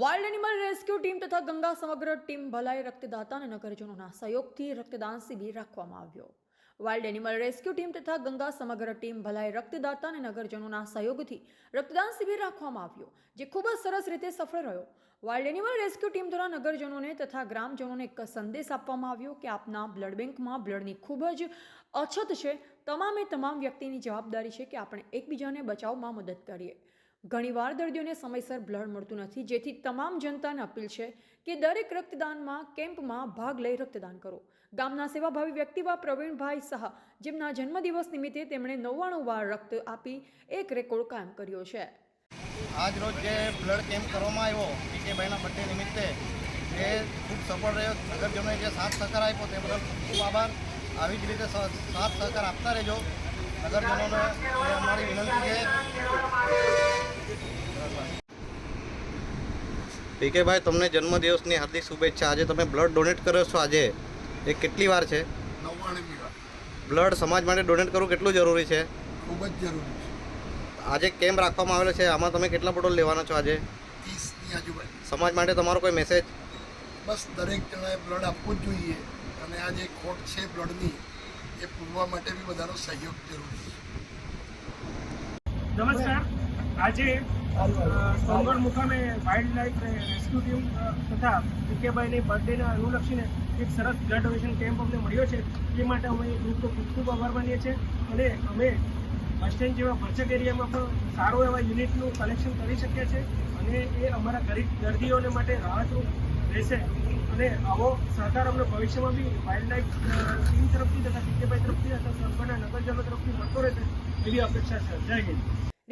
Wild animal rescue team તથા ગંગા સમગ્ર team ભલાઈ રક્તદાતા અને નગરજનોના સહયોગથી રક્તદાન શિબિર રાખવામાં આવ્યો. વાઇલ્ડ એનિમલ રેસ્ક્યુ ટીમ તથા ગંગા સમગ્ર ટીમ ભલાઈ રક્તદાતા અને નગરજનોના સહયોગથી રક્તદાન શિબિર રાખવામાં આવ્યો, જે ખૂબ જ સરસ રીતે સફળ રહ્યો. વાઇલ્ડ એનિમલ રેસ્ક્યુ ટીમ દ્વારા નગરજનોને તથા ગ્રામજનોને એક સંદેશ આપવામાં આવ્યો કે આપના બ્લડ બેંકમાં બ્લડની ખૂબ જ અછત છે. તમામે તમામ વ્યક્તિની જવાબદારી છે કે આપણે એકબીજાને બચાવમાં મદદ કરીએ. ઘણીવાર દર્દીઓને સમયસર બ્લડ મળતું નથી. જેથી તમામ જનતાને અપીલ છે કે દરેક રક્તદાનમાં કેમ્પમાં ભાગ લઈ રક્તદાન કરો. ગામના સેવાભાવી વ્યક્તિવા પ્રવીણભાઈ શાહ જેમના જન્મદિવસ નિમિત્તે તેમણે નવ્વાણું વાર રક્ત આપી એક રેકોર્ડ કાયમ કર્યો છે. આજ રોજ જે બ્લડ કેમ્પ કરવામાં આવ્યો પીકેભાઈના બર્થડે નિમિત્તે, એ ખૂબ સફળ રહ્યો. નગરજનોએ જે સાથ સહકાર આપ્યો, તે બદલ ખૂબ આભાર. આવી જ રીતે સાથ સહકાર આપતા રહેજો. નગરજનોને અમારી વિનંતી છે. પીકેભાઈ તમને જન્મદિવસની હાર્દિક શુભેચ્છા. આજે તમે બ્લડ ડોનેટ કર્યો છો આજે. એ કેટલી વાર છે? બ્લડ સમાજ માટે ડોનેટ કરવું કેટલું જરૂરી છે? ખૂબ જ જરૂરી છે. આજે કેમ્પ રાખવામાં આવેલો છે? આમાં તમે કેટલા બોટલ લેવાના છો આજે? સમાજ માટે તમારો કોઈ મેસેજ બસ દરેક જણાએ બ્લડ આપવું જ જોઈએ. અને આ જે ખોટ છે બ્લડની એ પૂરવા માટે બી બધાનો સહયોગ જરૂરી છે. નમસ્કાર. આજે સોનગઢ મુકામે વાઇલ્ડ લાઈફ રેસ્ક્યુ ટીમ તથા વિકેભાઈની બર્થડેને અનુલક્ષીને એક સરસ બ્લડ ડોનેશન કેમ્પ અમને મળ્યો છે. એ માટે અમે ગ્રુપનો ખૂબ ખૂબ આભાર માનીએ છીએ અને અમે બસ સ્ટેન્ડ જેવા ભરચક એરિયામાં પણ સારું એવા યુનિટનું કલેક્શન કરી શકીએ છીએ અને એ અમારા ગરીબ દર્દીઓને માટે રાહતરૂપ રહેશે. અને આવો સહકાર અમને ભવિષ્યમાં બી વાઇલ્ડ લાઈફ ટીમ તરફથી તથા પીકેભાઈ તરફથી તથા સરકારના નગરજનો તરફથી મળતો રહેશે એવી અપેક્ષા છે. જય હિન્દ.